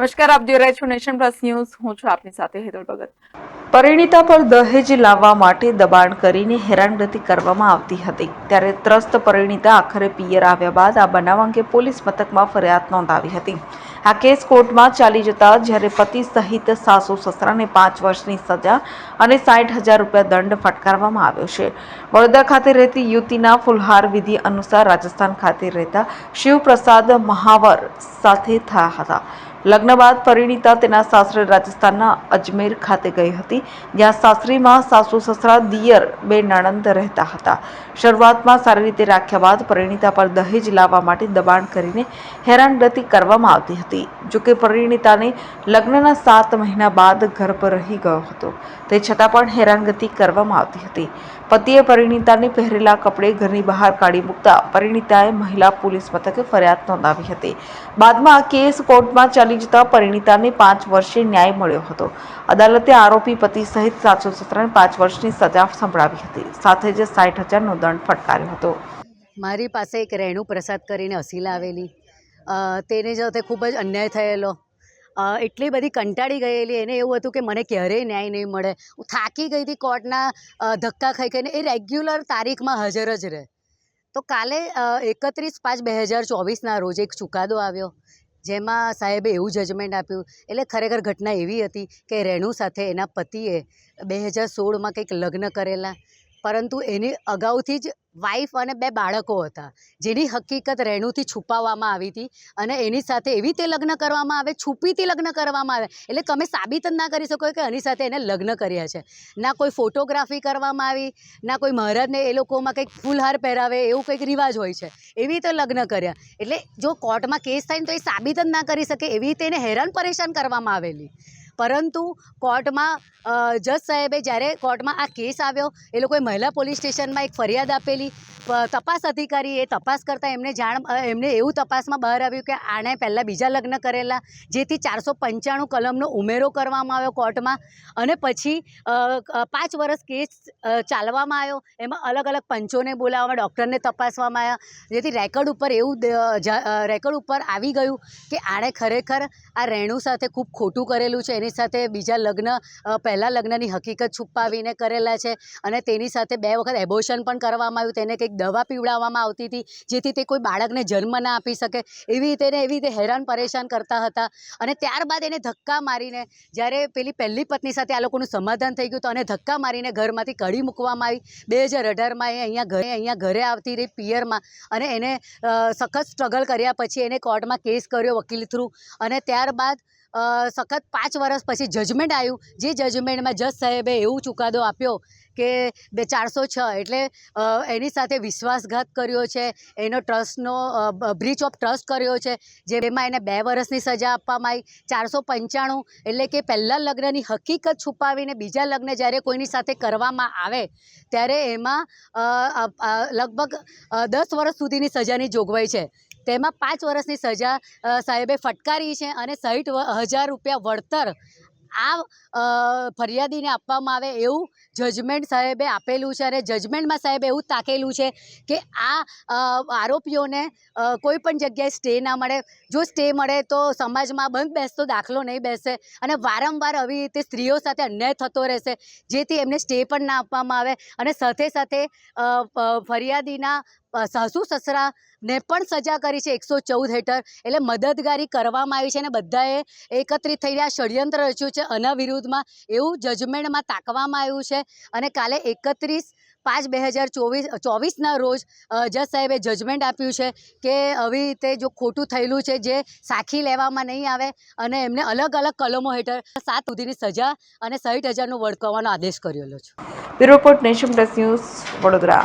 નમસ્કાર, આપ જોઈ રહ્યા છો નેશન પ્લસ ન્યૂઝ. હું છું આપની સાથે હેતલ ભગત. પરિણીતા પર દહેજ લાવવા માટે દબાણ કરીને હેરાનગતિ કરવામાં આવતી હતી. ત્યારે ત્રસ્ત પરિણીતા આખરે પિયર આવ્યા બાદ આ બનાવ અંગે પોલીસ મથકમાં ફરિયાદ નોંધાવી હતી. આ કેસ કોર્ટમાં ચાલી જતા જ્યારે પતિ સહિત સાસુ સસરાને પાંચ વર્ષની સજા અને સાઠ હજાર રૂપિયા દંડ ફટકારવામાં આવ્યો છે. વડોદરા ખાતે રહેતી યુવતીના ફુલહાર વિધિ અનુસાર રાજસ્થાન ખાતે રહેતા શિવપ્રસાદ મહાવર સાથે થયા હતા. લગ્ન બાદ પરિણીતા તેના સાસરે રાજસ્થાનના અજમેર ખાતે ગઈ હતી, જ્યાં સાસરીમાં સાસુ સસરા દિયર બે નણંદ રહેતા હતા. શરૂઆતમાં સારી રીતે રાખ્યા બાદ પરિણીતા પર દહેજ લાવવા માટે દબાણ કરીને હેરાનગતિ કરવામાં આવતી હતી. જોકે પરિણીતાને લગ્નના સાત મહિના બાદ ઘર પર રહી ગયો હતો. તે છતાં પણ હેરાનગતિ કરવામાં આવતી હતી. પતિએ પરિણીતાને પહેરેલા કપડે ઘરની બહાર કાઢી મૂકતા પરિણીતાએ મહિલા પોલીસ મથકે ફરિયાદ નોંધાવી હતી. બાદમાં કેસ કોર્ટમાં ચાલી જતા પરિણીતાને પાંચ વર્ષે ન્યાય મળ્યો હતો. અદાલતે આરોપી પતિ સહિત સાતસો સસરાને પાંચ વર્ષની સજા સંભળાવી હતી. સાથે જ સાઠ હજારનો દંડ ફટકાર્યો હતો. મારી પાસે એક રેણુ પ્રસાદ કરીને અસીલા આવેલી. તેને સાથે ખૂબ જ અન્યાય થયેલો. એટલી બધી કંટાળી ગયેલી, એને એવું હતું કે મને ક્યારેય ન્યાય નહીં મળે. હું થાકી ગઈ હતી કોર્ટના ધક્કા ખાઈ ખાઈને. એ રેગ્યુલર તારીખમાં હાજર જ રહે. તો કાલે એકત્રીસ પાંચ બે હજાર ચોવીસના રોજ એક ચુકાદો આવ્યો, જેમાં સાહેબે એવું જજમેન્ટ આપ્યું. એટલે ખરેખર ઘટના એવી હતી કે રેણુ સાથે એના પતિએ બે હજાર સોળમાં કંઈક લગ્ન કરેલા. પરંતુ એની અગાઉથી જ વાઈફ અને બે બાળકો હતા, જેની હકીકત રેણુથી છુપાવવામાં આવી હતી અને એની સાથે એવી તે લગ્ન કરવામાં આવે, છુપીથી લગ્ન કરવામાં આવે, એટલે તમે સાબિત જ ના કરી શકો કે એની સાથે એને લગ્ન કર્યા છે. ના કોઈ ફોટોગ્રાફી કરવામાં આવી, ના કોઈ મહારાજને એ લોકોમાં કંઈક ફૂલહાર પહેરાવે, એવું કંઈક રિવાજ હોય છે. એવી રીતે લગ્ન કર્યા. એટલે જો કોર્ટમાં કેસ થાય ને તો એ સાબિત જ ના કરી શકે, એવી રીતે એને હેરાન પરેશાન કરવામાં આવેલી. પરંતુ કોર્ટમાં જજ સાહેબે જ્યારે કોર્ટમાં આ કેસ આવ્યો, એ લોકોએ મહિલા પોલીસ સ્ટેશનમાં એક ફરિયાદ આપેલી. તપાસ અધિકારી એ તપાસ કરતાં એમને જાણ એમને એવું તપાસમાં બહાર આવ્યું કે આણે પહેલાં બીજા લગ્ન કરેલા, જેથી ચારસો પંચાણું કલમનો ઉમેરો કરવામાં આવ્યો કોર્ટમાં. અને પછી પાંચ વર્ષ કેસ ચાલવામાં આવ્યો. એમાં અલગ અલગ પંચોને બોલાવવામાં ડૉક્ટરને તપાસવામાં આવ્યા. જેથી રેકોર્ડ ઉપર એવું રેકોર્ડ ઉપર આવી ગયું કે આણે ખરેખર આ રેણુ સાથે ખૂબ ખોટું કરેલું છે. એની સાથે બીજા લગ્ન પહેલાં લગ્નની હકીકત છુપાવીને કરેલા છે અને તેની સાથે બે વખત એબોશન પણ કરવામાં આવ્યું. તેને કંઈક દવા પીવડાવવામાં આવતી હતી, જેથી તે કોઈ બાળકને જન્મ ના આપી શકે. એવી રીતે એને એવી રીતે હેરાન પરેશાન કરતા હતા અને ત્યારબાદ એને ધક્કા મારીને, જ્યારે પેલી પહેલી પત્ની સાથે આ લોકોનું સમાધાન થઈ ગયું તો અને ધક્કા મારીને ઘરમાંથી કઢી મૂકવામાં આવી. બે હજાર અઢારમાં એ અહીંયા ઘરે અહીંયા ઘરે આવતી રહી પિયરમાં અને એને સખત સ્ટ્રગલ કર્યા પછી એને કોર્ટમાં કેસ કર્યો વકીલ થ્રુ અને ત્યારબાદ સખત પાંચ વર્ષ પછી જજમેન્ટ આવ્યું જે જજમેન્ટમાં જજ સાહેબે એવું ચુકાદો આપ્યો કે બે ચારસો છ એટલે એની સાથે વિશ્વાસઘાત કર્યો છે. એનો ટ્રસ્ટનો બ્રીચ ઓફ ટ્રસ્ટ કર્યો છે. જેમાં એને બે વર્ષની સજા આપવામાં આવી ચારસો પંચાણું એટલે કે પહેલાં લગ્નની હકીકત છુપાવીને બીજા લગ્ન જ્યારે કોઈની સાથે કરવામાં આવે, ત્યારે એમાં લગભગ દસ વર્ષ સુધીની સજાની જોગવાઈ છે. તેમાં પાંચ વર્ષની સજા સાહેબે ફટકારી છે અને સાહીઠ હજાર રૂપિયા વળતર આ ફરિયાદીને આપવામાં આવે એવું જજમેન્ટ સાહેબે આપેલું છે અને જજમેન્ટમાં સાહેબે એવું તાકેલું છે કે આ આરોપીઓને કોઈ પણ જગ્યાએ સ્ટે ના મળે. જો સ્ટે મળે તો સમાજમાં બંધ બેસતો, દાખલો નહીં બેસે અને વારંવાર આવી રીતે સ્ત્રીઓ સાથે અન્યાય થતો રહેશે, જેથી એમને સ્ટે પણ ના આપવામાં આવે અને સાથે સાથે ફરિયાદીના સાસુ સસરાને પણ સજા કરી છે એકસો ચૌદ હેઠળ. એટલે મદદગારી કરવામાં આવી છે અને બધાએ એકત્રિત થઈને આ ષડયંત્ર રચ્યું છે. આના વિરુદ્ધમાં એવું જજમેન્ટમાં તાકવામાં આવ્યું છે. અને કાલે એકત્રીસ પાંચ બે હજાર ચોવીસ, ચોવીસના રોજ જજ સાહેબે જજમેન્ટ આપ્યું છે કે આવી રીતે જો ખોટું થયેલું છે જે સાખી લેવામાં નહીં આવે અને એમને અલગ અલગ કલમો હેઠળ સાત સુધીની સજા અને સાઠ હજારનું વળકવાનો આદેશ કરેલો છે. Report Nation Plus news Vadodara.